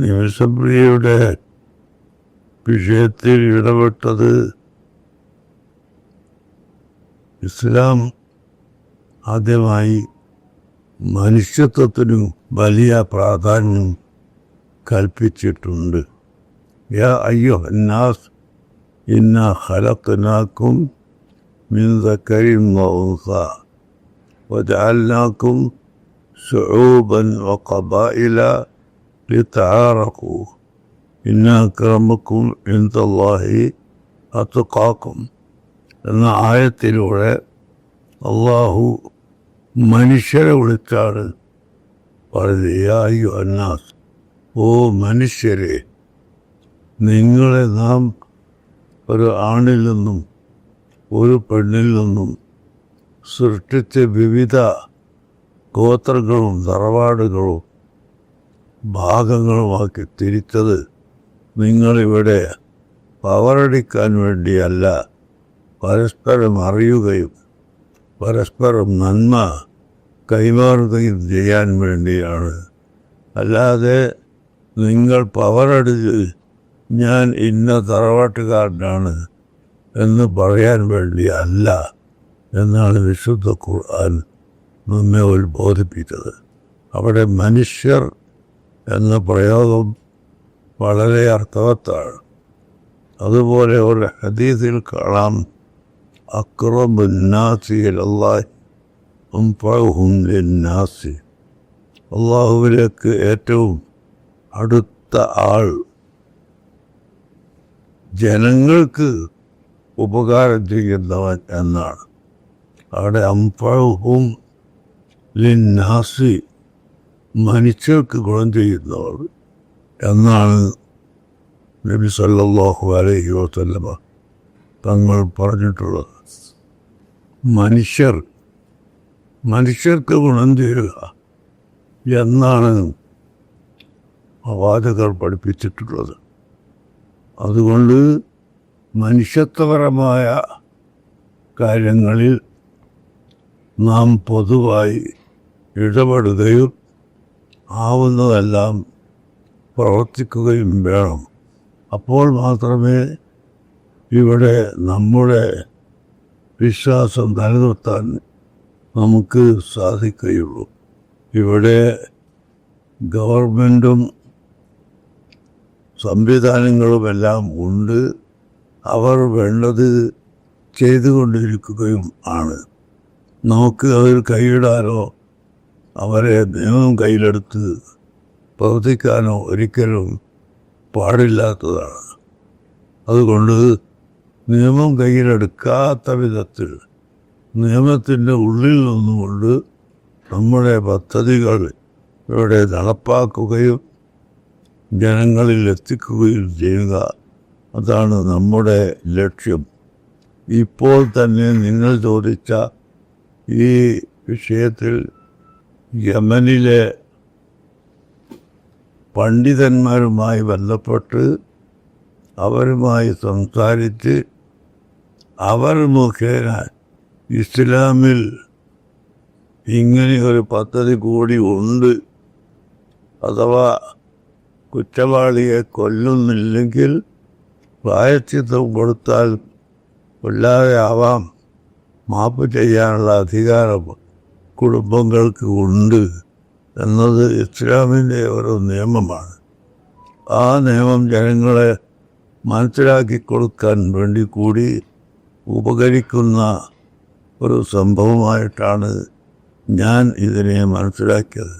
നിമിഷപ്രിയയുടെ വിഷയത്തിൽ ഇടപെട്ടത് ഇസ്ലാം ആദ്യമായി മനുഷ്യത്വത്തിനു വലിയ പ്രാധാന്യം കൽപ്പിച്ചിട്ടുണ്ട് യാ അയ്യോ എന്നാസ് ഇന്ന ഖലഖനാക്കും മിൻ ദക്കരിൻ വഉൻസ وجعلناكم شعوبا وقبائل لتعارفوا إن أكرمكم عند الله أتقاكم എന്ന ആയത്തിലൂടെ അള്ളാഹു മനുഷ്യരെ വിളിച്ചാണ് പറയുക അന്നാസ് ഓ മനുഷ്യരെ നിങ്ങളെ നാം ഒരു ആണിൽ നിന്നും ഒരു പെണ്ണിൽ നിന്നും സൃഷ്ടിച്ച വിവിധ ഗോത്രങ്ങളും തറവാടുകളും ഭാഗങ്ങളുമാക്കി തിരിച്ചത് നിങ്ങളിവിടെ പവറടിക്കാൻ വേണ്ടിയല്ല പരസ്പരം അറിയുകയും പരസ്പരം നന്മ കൈമാറുകയും ചെയ്യാൻ വേണ്ടിയാണ്. അല്ലാതെ നിങ്ങൾ പവറടിച്ച് ഞാൻ ഇന്ന തറവാട്ടുകാരനാണ് എന്ന് പറയാൻ വേണ്ടി അല്ല എന്നാണ് വിശുദ്ധ ഖുർആൻ നമ്മെ ഉത്ബോധിപ്പിച്ചത്. അവിടെ മനുഷ്യർ എന്ന പ്രയോഗം വളരെ അർത്ഥവത്താണ്. അതുപോലെ ഒരു ഹദീസിൽ കാണാം അക്രമുന്നാസി അല്ലാഹ് നാസി അള്ളാഹുവിലേക്ക് ഏറ്റവും അടുത്ത ആൾ. ജനങ്ങൾക്ക് ഉപകാരം ചെയ്യുന്നവൻ എന്നാണ്. അവിടെ അമ്പഴവും ലിന്നാസി മനുഷ്യർക്ക് ഗുണം ചെയ്യുന്നവർ എന്നാണ് നബി സല്ലാഹു അലൈഹി വസല്ലമ തങ്ങൾ പറഞ്ഞിട്ടുള്ളത്. മനുഷ്യർ മനുഷ്യർക്ക് ഗുണം ചെയ്യുക എന്നാണ് അവാചകർ പഠിപ്പിച്ചിട്ടുള്ളത്. അതുകൊണ്ട് മനുഷ്യത്വപരമായ കാര്യങ്ങളിൽ നാം പൊതുവായി ഇടപെടുകയും ആവുന്നതെല്ലാം പ്രവർത്തിക്കുകയും വേണം. അപ്പോൾ മാത്രമേ ഇവിടെ നമ്മുടെ വിശ്വാസം നിലനിർത്താൻ നമുക്ക് സാധിക്കുകയുള്ളൂ. ഇവിടെ ഗവൺമെന്റും സംവിധാനങ്ങളുമെല്ലാം ഉണ്ട്. അവർ വേണ്ടത് ചെയ്തുകൊണ്ടിരിക്കുകയും ആണ്. നമുക്ക് അതിൽ കൈയിടാനോ അവരെ നിയമം കയ്യിലെടുത്ത് പ്രവർത്തിക്കാനോ ഒരിക്കലും പാടില്ലാത്തതാണ്. അതുകൊണ്ട് നിയമം കയ്യിലെടുക്കാത്ത വിധത്തിൽ നിയമത്തിന്റെ ഉള്ളിൽ നിന്നുകൊണ്ട് നമ്മുടെ പദ്ധതികൾ ഇവിടെ നടപ്പാക്കുകയും ജനങ്ങളിൽ എത്തിക്കുകയും ചെയ്യുക. അതാണ് നമ്മുടെ ലക്ഷ്യം. ഇപ്പോൾ തന്നെ നിങ്ങൾ ചോദിച്ച ഈ വിഷയത്തിൽ യമനിലെ പണ്ഡിതന്മാരുമായി ബന്ധപ്പെട്ട് അവരുമായി സംസാരിച്ച് അവർ മുഖേന ഇസ്ലാമിൽ ഇങ്ങനെ ഒരു പദ്ധതി കൂടി ഉണ്ട് അഥവാ കുറ്റവാളിയെ കൊല്ലുന്നില്ലെങ്കിൽ പ്രായച്ചിത്തം കൊടുത്താൽ കൊല്ലാതെ ആവാം. മാപ്പ് ചെയ്യാനുള്ള അധികാരം കുടുംബങ്ങൾക്ക് ഉണ്ട് എന്നത് ഇസ്ലാമിന്റെ ഒരു നിയമമാണ്. ആ നിയമം ജനങ്ങളെ മനസ്സിലാക്കി കൊടുക്കാൻ വേണ്ടി കൂടി ഉപകരിക്കുന്ന ഒരു സംഭവമായിട്ടാണ് ഞാൻ ഇതിനെ മനസ്സിലാക്കിയത്.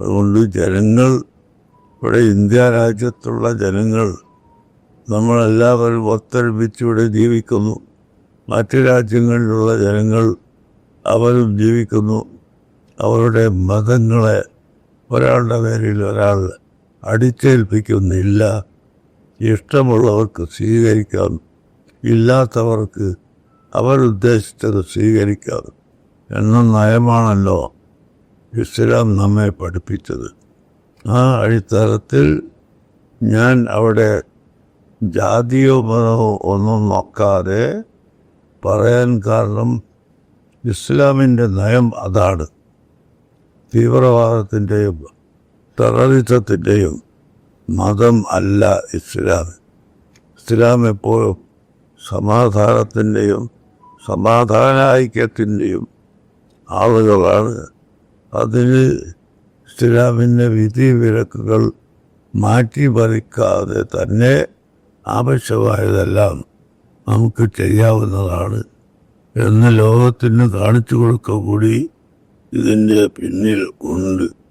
അതുകൊണ്ട് ജനങ്ങൾ ഇവിടെ ഇന്ത്യ രാജ്യത്തുള്ള ജനങ്ങൾ നമ്മളെല്ലാവരും ഒത്തൊരുമിച്ച് ഇവിടെ ജീവിക്കുന്നു. മറ്റു രാജ്യങ്ങളിലുള്ള ജനങ്ങൾ അവരും ജീവിക്കുന്നു. അവരുടെ മതങ്ങളെ ഒരാളുടെ പേരിൽ ഒരാൾ അടിച്ചേൽപ്പിക്കുന്നില്ല. ഇഷ്ടമുള്ളവർക്ക് സ്വീകരിക്കാം. ഇല്ലാത്തവർക്ക് അവരുദ്ദേശിച്ചത് സ്വീകരിക്കാം. എന്ന നയമാണല്ലോ ഇസ്ലാം നമ്മെ പഠിപ്പിച്ചത്. ആ അടിത്തരത്തിൽ ഞാൻ അവിടെ ജാതിയോ മതമോ ഒന്നും നോക്കാതെ പറയാൻ കാരണം ഇസ്ലാമിന്റെ നയം അതാണ്. തീവ്രവാദത്തിന്റെയും ടെററിസത്തിന്റെയും മതം അല്ല ഇസ്ലാം. ഇസ്ലാം എപ്പോഴും സമാധാനത്തിന്റെയും സമാധാന ഐക്യത്തിന്റെയും ആളുകളാണ്. അതിന് ഇസ്ലാമിന്റെ വിധി വിലക്കുകൾ മാറ്റിമറിക്കാതെ തന്നെ ആവശ്യമായതെല്ലാം നമുക്ക് ചെയ്യാവുന്നതാണ്. എന്ന് ലോകത്തിന് കാണിച്ചു കൊടുക്ക കൂടി ഇതിന്റെ പിന്നിൽ ഉണ്ട്.